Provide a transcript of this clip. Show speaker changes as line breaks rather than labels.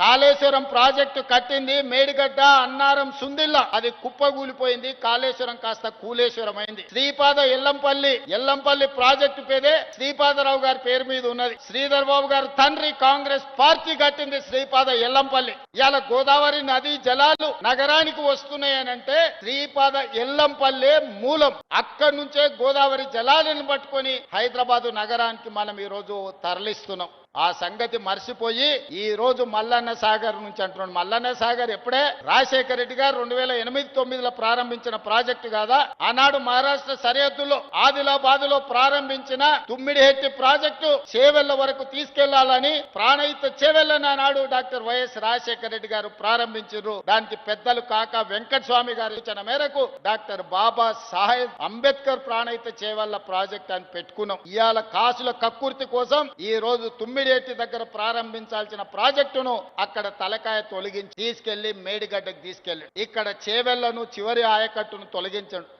Kaleshwaram project కట్టింది మేడిగడ్డ అన్నారం సుందిల్ల. అది కుప్పగూలిపోయింది. కాళేశ్వరం కాస్త కూలేశ్వరం అయింది శ్రీపాద ఎల్లంపల్లి ఎల్లంపల్లి ప్రాజెక్టు పేదే శ్రీపాదరావు గారి పేరు మీద ఉన్నది. శ్రీధర్ బాబు గారు తండ్రి కాంగ్రెస్ పార్టీ కట్టింది శ్రీపాద ఎల్లంపల్లి. ఇవాళ గోదావరి నది జలాలు నగరానికి వస్తున్నాయనంటే శ్రీపాద ఎల్లంపల్లే మూలం. అక్కడి నుంచే గోదావరి జలాలను పట్టుకొని హైదరాబాదు నగరానికి మనం ఈ రోజు తరలిస్తున్నాం. ఆ సంగతి మర్చిపోయి ఈ రోజు మల్లన్న సాగర్ నుంచి అంటున్నాడు. మల్లన్న సాగర్ ఎప్పుడే? రాజశేఖర రెడ్డి గారు రెండు వేల ఎనిమిది తొమ్మిదిలో ప్రారంభించిన ప్రాజెక్టు కాదా? ఆనాడు మహారాష్ట్ర సరిహద్దులో ఆదిలాబాద్లో ప్రారంభించిన తుమ్మిడిహెట్టి ప్రాజెక్టు చేవెళ్ళ వరకు తీసుకెళ్ళాలని ప్రాణహిత చేవెళ్ళని ఆనాడు డాక్టర్ వైఎస్ రాజశేఖర రెడ్డి గారు ప్రారంభించారు. దానికి పెద్దలు కాక వెంకట స్వామి గారు సూచన మేరకు డాక్టర్ బాబా సాహెబ్ అంబేద్కర్ ప్రాణహిత చేవెళ్ళ ప్రాజెక్ట్ అని పెట్టుకున్నాం. ఇవాళ కాసుల కక్కుర్తి కోసం ఈ రోజు తుమ్మిడేటి దగ్గర ప్రారంభించాల్సిన ప్రాజెక్టును అక్కడ తలకాయ తొలగించి తీసుకెళ్ళి మేడిగడ్డకు తీసుకెళ్ళాడు. ఇక్కడ చేవెళ్ళను చివరి ఆయకట్టును తొలగించండు.